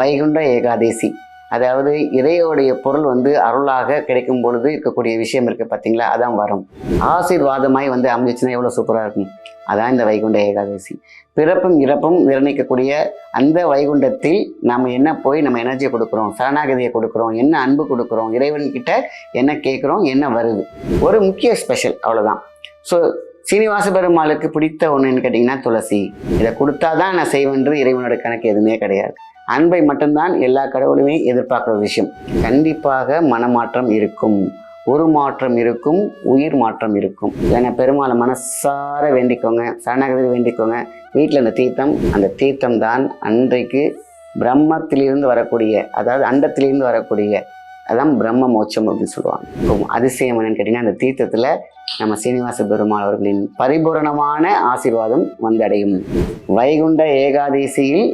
வைகுண்ட ஏகாதேசி. அதாவது இறையோடைய பொருள் வந்து அருளாக கிடைக்கும் பொழுது இருக்கக்கூடிய விஷயம் இருக்குது பார்த்தீங்களா அதான் வரும். ஆசீர்வாதமாய் வந்து அமைஞ்சிச்சுன்னா எவ்வளோ சூப்பராக இருக்கும்? அதான் இந்த வைகுண்ட ஏகாதசி. பிறப்பும் இறப்பும் நிர்ணயிக்கக்கூடிய அந்த வைகுண்டத்தில் நாம் என்ன போய் நம்ம எனர்ஜியை கொடுக்குறோம்? சரணாகதியை கொடுக்குறோம். என்ன அன்பு கொடுக்குறோம்? இறைவன்கிட்ட என்ன கேட்குறோம்? என்ன வருது? ஒரு முக்கிய ஸ்பெஷல் அவ்வளோதான் ஸோ சீனிவாச பெருமாளுக்கு பிடித்த ஒன்றுன்னு கேட்டிங்கன்னா துளசி. இதை கொடுத்தாதான் நான் செய்வேன்றது இறைவனோட கணக்கு எதுவுமே கிடையாது. அன்பை மட்டும்தான் எல்லா கடவுளுமே எதிர்பார்க்குற விஷயம். கண்டிப்பாக மனமாற்றம் இருக்கும். ஒரு மாற்றம் இருக்கும் உயிர் மாற்றம் இருக்கும். ஏன்னா பெருமாளை மனசார வேண்டிக்கோங்க சரணாகதி வேண்டிக்கோங்க. வீட்டில் அந்த தீர்த்தம் அந்த தீர்த்தம் தான் அன்றைக்கு பிரம்மத்திலிருந்து வரக்கூடிய அதாவது அண்டத்திலிருந்து வரக்கூடிய அதான் பிரம்ம மோட்சம் அப்படின்னு சொல்லுவாங்க. இப்போ அதிசயம் என்னன்னு கேட்டிங்கன்னா அந்த தீர்த்தத்தில் நம்ம சீனிவாச பெருமாள் அவர்களின் பரிபூரணமான ஆசீர்வாதம் வந்தடையும். வைகுண்ட ஏகாதசியில்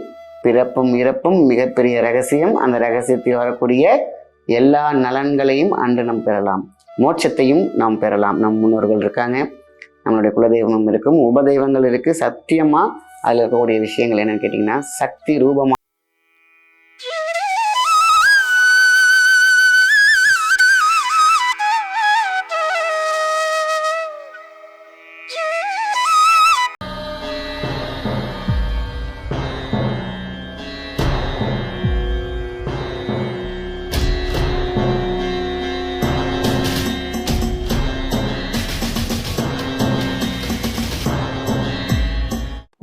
பிறப்பும் இறப்பும் மிகப்பெரிய ரகசியம். அந்த ரகசியத்தில் வரக்கூடிய எல்லா நலன்களையும் அன்று நாம் பெறலாம். மோட்சத்தையும் நாம் பெறலாம். நம் முன்னோர்கள் இருக்காங்க. நம்மளுடைய குலதெய்வம் இருக்கும். உபதெய்வங்கள் இருக்கு. சத்தியமா அதில் இருக்கக்கூடிய விஷயங்கள் என்னன்னு கேட்டிங்கன்னா சக்தி ரூபமா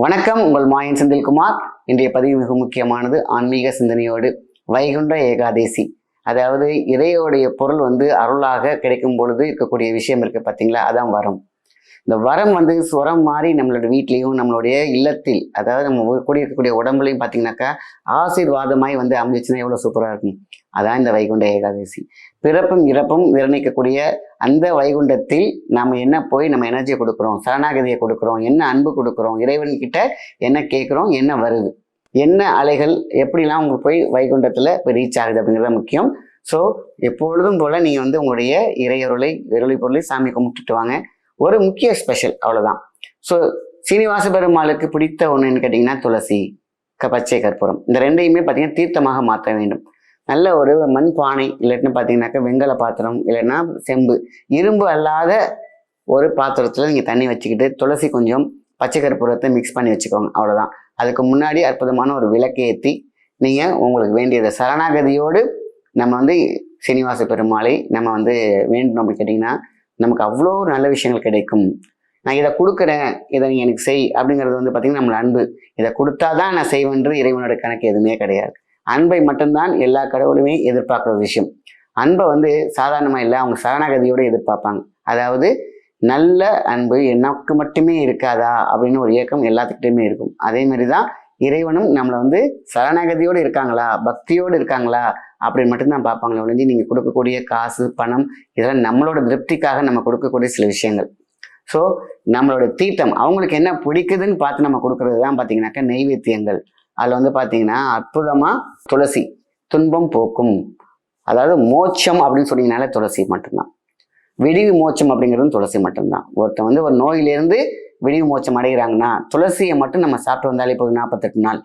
வணக்கம் உங்கள் மாயன் செந்தில்குமார். இன்றைய பதிவு மிக முக்கியமானது ஆன்மீக சிந்தனையோடு. வைகுண்ட ஏகாதேசி. அதாவது இறையோடைய பொருள் வந்து அருளாக கிடைக்கும் பொழுது இருக்கக்கூடிய விஷயம் இருக்கு பார்த்தீங்களா அதான் வரும். இந்த வரம் வந்து சுரம் மாதிரி நம்மளோட வீட்லேயும் நம்மளுடைய இல்லத்தில் அதாவது நம்ம கூடியிருக்கக்கூடிய உடம்புலையும் பார்த்தீங்கன்னாக்கா ஆசீர்வாதமாய் வந்து அமைஞ்சிச்சுன்னா எவ்வளோ சூப்பராக இருக்கும்? அதான் இந்த வைகுண்ட ஏகாதசி. பிறப்பும் இறப்பும் நிர்ணயிக்கக்கூடிய அந்த வைகுண்டத்தில் நாம் என்ன போய் நம்ம எனர்ஜியை கொடுக்குறோம்? சரணாகதியை கொடுக்குறோம்? என்ன அன்பு கொடுக்குறோம்? இறைவன் கிட்ட என்ன கேட்குறோம்? என்ன வருது? என்ன அலைகள் எப்படிலாம் உங்களுக்கு போய் வைகுண்டத்தில் போய் ரீச் ஆகுது அப்படிங்கிறது முக்கியம். ஸோ எப்பொழுதும் போல் நீங்கள் வந்து உங்களுடைய இறையொருளை இருளை பொருளை சாமி கும்பிட்டுட்டு வாங்க. ஒரு முக்கிய ஸ்பெஷல் அவ்வளோதான் ஸோ சீனிவாச பெருமாளுக்கு பிடித்த ஒன்றுன்னு கேட்டிங்கன்னா துளசி பச்சை கற்பூரம். இந்த ரெண்டையுமே பார்த்தீங்கன்னா தீர்த்தமாக மாற்ற வேண்டும். நல்ல ஒரு மண் பானை இல்லைன்னு பார்த்தீங்கன்னாக்கா வெங்கல பாத்திரம் இல்லைன்னா செம்பு. இரும்பு அல்லாத ஒரு பாத்திரத்தில் நீங்கள் தண்ணி வச்சுக்கிட்டு துளசி கொஞ்சம் பச்சை கற்பூரத்தை மிக்ஸ் பண்ணி வச்சுக்கோங்க. அவ்வளோதான் அதுக்கு முன்னாடி அற்புதமான ஒரு விளக்கேற்றி நீங்கள் உங்களுக்கு வேண்டியதை சரணாகதியோடு நம்ம வந்து சீனிவாச பெருமாளை நம்ம வந்து வேண்டணும் அப்படின்னு கேட்டிங்கன்னா நமக்கு அவ்வளோ நல்ல விஷயங்கள் கிடைக்கும். நான் இதை கொடுக்குறேன் இதை நீ எனக்கு செய் அப்படிங்கிறது வந்து பார்த்திங்கன்னா நம்மளோட அன்பு. இதை கொடுத்தாதான் நான் செய்வேன்றது இறைவனோட கணக்கு எதுவுமே கிடையாது. அன்பை மட்டும்தான் எல்லா கடவுளுமே எதிர்பார்க்குற விஷயம். அன்பை வந்து சாதாரணமாக இல்லை அவங்க சரணாகதியோடு எதிர்பார்ப்பாங்க. அதாவது நல்ல அன்பு எனக்கு மட்டுமே இருக்காதா? அப்படின்னு ஒரு இயக்கம் எல்லாத்துக்கிட்டையுமே இருக்கும். அதே மாதிரி தான் இறைவனும் நம்மளை வந்து சரணாகதியோடு இருக்காங்களா? பக்தியோடு இருக்காங்களா? அப்படின்னு மட்டும்தான் பார்ப்பாங்களே ஒழிஞ்சு நீங்கள் கொடுக்கக்கூடிய காசு பணம் இதெல்லாம் நம்மளோட திருப்திக்காக நம்ம கொடுக்கக்கூடிய சில விஷயங்கள். ஸோ நம்மளோட தீட்டம் அவங்களுக்கு என்ன பிடிக்குதுன்னு பார்த்து நம்ம கொடுக்கறது தான் பார்த்தீங்கன்னாக்கா நெய்வேத்தியங்கள் அதில் வந்து பார்த்தீங்கன்னா அற்புதமாக துளசி துன்பம் போக்கும். அதாவது மோட்சம் அப்படின்னு சொன்னீங்கனாலே துளசி மட்டும்தான். விடிவு மோட்சம் அப்படிங்கிறதும் துளசி மட்டும்தான். ஒருத்தன் வந்து ஒரு நோயிலேருந்து விடிவு மோட்சம் அடைகிறாங்கன்னா துளசியை மட்டும் நம்ம சாப்பிட்டு வந்தாலே போதும் நாற்பத்தெட்டு நாள்.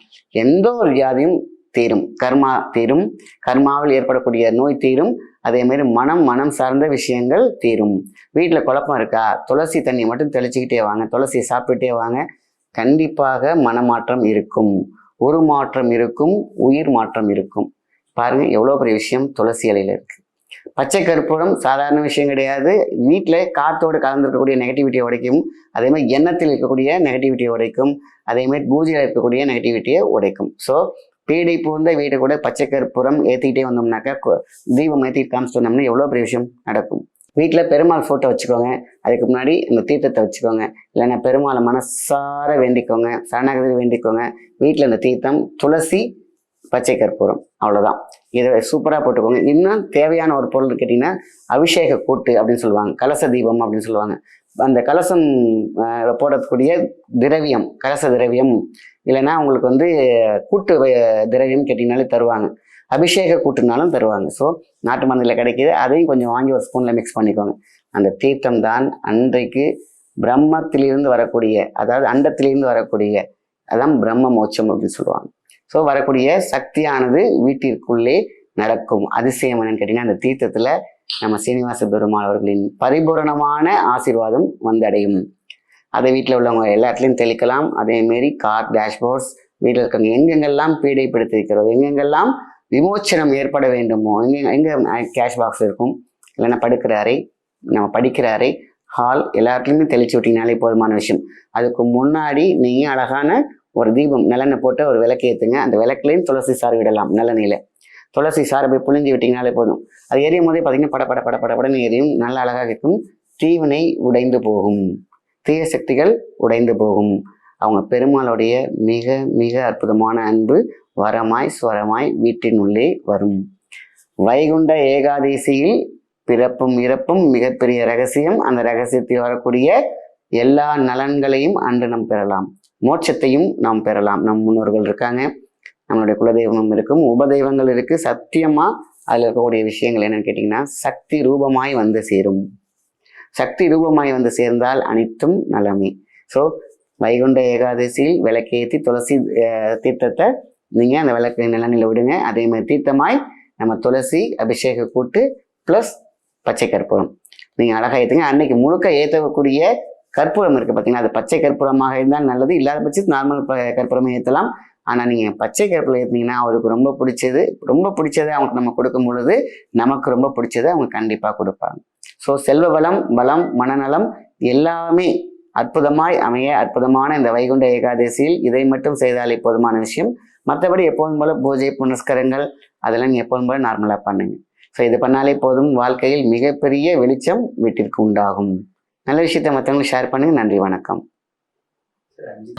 எந்த ஒரு வியாதியும் தீரும். கர்மா தீரும். கர்மாவில் ஏற்படக்கூடிய நோய் தீரும். அதே மாதிரி மனம் மனம் சார்ந்த விஷயங்கள் தீரும். வீட்டில் குழப்பம் இருக்கா? துளசி தண்ணி மட்டும் தெளிச்சுக்கிட்டே வாங்க. துளசியை சாப்பிட்டுட்டே வாங்க. கண்டிப்பாக மனமாற்றம் இருக்கும். ஒரு மாற்றம் இருக்கும். உயிர் மாற்றம் இருக்கும். பாருங்கள் எவ்வளோ பெரிய விஷயம். துளசி இலையில் இருக்குது பச்சை கற்பூரம் சாதாரண விஷயம் கிடையாது. வீட்டில் காற்றோடு கலந்துருக்கக்கூடிய நெகட்டிவிட்டியை உடைக்கும். அதே மாதிரி எண்ணத்தில் இருக்கக்கூடிய நெகட்டிவிட்டியை உடைக்கும். அதே மாதிரி பூஜையில் இருக்கக்கூடிய நெகட்டிவிட்டியை உடைக்கும். ஸோ பீடை பூர்ந்த வீட்டை கூட பச்சை கற்பூரம் ஏற்றிக்கிட்டே வந்தோம்னாக்கா தீபம் ஏற்றிட்டு காமிச்சிட்டு வந்தோம்னா எவ்வளோ பெரிய விஷயம் நடக்கும். வீட்டில் பெருமாள் ஃபோட்டோ வச்சுக்கோங்க. அதுக்கு முன்னாடி இந்த தீர்த்தத்தை வச்சுக்கோங்க. இல்லைன்னா பெருமாளை மனசார வேண்டிக்கோங்க. சரணாகதி வேண்டிக்கோங்க. வீட்டில் இந்த தீர்த்தம் துளசி பச்சை கற்பூரம். அவ்வளோதான் இதை சூப்பராக போட்டுக்கோங்க. இன்னும் தேவையான ஒரு பொருள் கேட்டிங்கன்னா அபிஷேக கூட்டு அப்படின்னு சொல்லுவாங்க. கலச தீபம் அப்படின்னு சொல்லுவாங்க. அந்த கலசம் போடக்கூடிய திரவியம் கலச திரவியம் இல்லைன்னா உங்களுக்கு வந்து கூட்டு திரவியம் கேட்டிங்கனாலே தருவாங்க. அபிஷேக கூட்டுனாலும் தருவாங்க. ஸோ நாட்டு மருந்தில் கிடைக்கிது. அதையும் கொஞ்சம் வாங்கி ஒரு ஸ்பூனில் மிக்ஸ் பண்ணிக்கோங்க. அந்த தீர்த்தம் தான் அன்றைக்கு பிரம்மத்திலிருந்து வரக்கூடிய அதாவது அண்டத்திலிருந்து வரக்கூடிய அதான் பிரம்ம மோட்சம் அப்படின்னு சொல்லுவாங்க. ஸோ வரக்கூடிய சக்தியானது வீட்டிற்குள்ளே நடக்கும். அதிசயம் என்னன்னு கேட்டிங்கன்னா அந்த தீர்த்தத்தில் நம்ம சீனிவாச பெருமாள் அவர்களின் பரிபூரணமான ஆசீர்வாதம் வந்தடையும். அதை வீட்டில் உள்ளவங்க எல்லா இடத்துலையும் தெளிக்கலாம் அதேமாரி கார் டேஷ்போர்ட்ஸ் வீட்டில் இருக்கவங்க எங்கெங்கெல்லாம் பீடைப்படுத்திருக்கிறோம் எங்கெங்கெல்லாம் விமோச்சனம் ஏற்பட வேண்டுமோ எங்கே எங்கே கேஷ் பாக்ஸ் இருக்கும்? இல்லைன்னா படுக்கிற அறை நம்ம படிக்கிற அறை ஹால் எல்லா இடத்துலையுமே தெளிச்சு விட்டீங்கனாலே போதுமான விஷயம். அதுக்கு முன்னாடி நீங்கள் அழகான ஒரு தீபம் நிலனை போட்டு ஒரு விளக்கு ஏற்றுங்க அந்த விளக்குலையும் துளசி சாறு விடலாம் நிலனையில். துளசி சார் போய் புழிஞ்சு விட்டிங்கனாலே போதும். அது எரியும் போதே பார்த்தீங்கன்னா பட பட பட பட எரியும். நல்ல அழகாக இருக்கும் தீவினை உடைந்து போகும். தீய சக்திகள் உடைந்து போகும். அவங்க பெருமாளுடைய மிக மிக அற்புதமான அன்பு வரமாய் ஸ்வரமாய் வீட்டின் உள்ளே வரும். வைகுண்ட ஏகாதேசியில் பிறப்பும் இறப்பும் மிகப்பெரிய ரகசியம். அந்த ரகசியத்தில் வரக்கூடிய எல்லா நலன்களையும் அன்று நாம் பெறலாம். மோட்சத்தையும் நாம் பெறலாம். நம் முன்னோர்கள் இருக்காங்க. நம்மளுடைய குலதெய்வம் இருக்கும். உபதெய்வங்கள் இருக்கு. சத்தியமா அதில் இருக்கக்கூடிய விஷயங்கள் என்னன்னு கேட்டிங்கன்னா சக்தி ரூபமாய் வந்து சேரும். சக்தி ரூபமாய் வந்து சேர்ந்தால் அனைத்தும் நலமே. ஸோ வைகுண்ட ஏகாதசியில் விளக்கேற்றி துளசி தீர்த்தத்தை நீங்கள் அந்த விளக்கு நிலநில விடுங்க. அதே மாதிரி தீர்த்தமாய் நம்ம துளசி அபிஷேக கூட்டு ப்ளஸ் பச்சை கற்பூரம். நீங்கள் அழகாக ஏற்றுங்க அன்னைக்கு முழுக்க ஏற்றக்கூடிய கற்பூரம் இருக்குது பார்த்தீங்கன்னா அது பச்சை கற்பூரமாக இருந்தால் நல்லது. இல்லாத பட்சத்து நார்மல் ப- கற்பூரமே ஏற்றலாம். ஆனால் நீங்கள் பச்சை கற்பூரம் ஏற்றினீங்கன்னா அவருக்கு ரொம்ப பிடிச்சது ரொம்ப பிடிச்சதை அவங்களுக்கு நம்ம கொடுக்கும் பொழுது நமக்கு ரொம்ப பிடிச்சதை அவங்க கண்டிப்பாக கொடுப்பாங்க. ஸோ செல்வ வளம் பலம் மனநலம் எல்லாமே அற்புதமாய் அமைய அற்புதமான இந்த வைகுண்ட ஏகாதசியில் இதை மட்டும் செய்தாலே போதுமான விஷயம். மற்றபடி எப்போதும் போல பூஜை புனஸ்கரங்கள் அதெல்லாம் நீங்கள் எப்போதும் போல நார்மலாக பண்ணுங்க. ஸோ இது பண்ணாலே போதும். வாழ்க்கையில் மிகப்பெரிய வெளிச்சம் வீட்டிற்கு உண்டாகும். நல்ல விஷயத்தை மற்றவங்களுக்கு ஷேர் பண்ணுங்கள் நன்றி வணக்கம். அஞ்சு.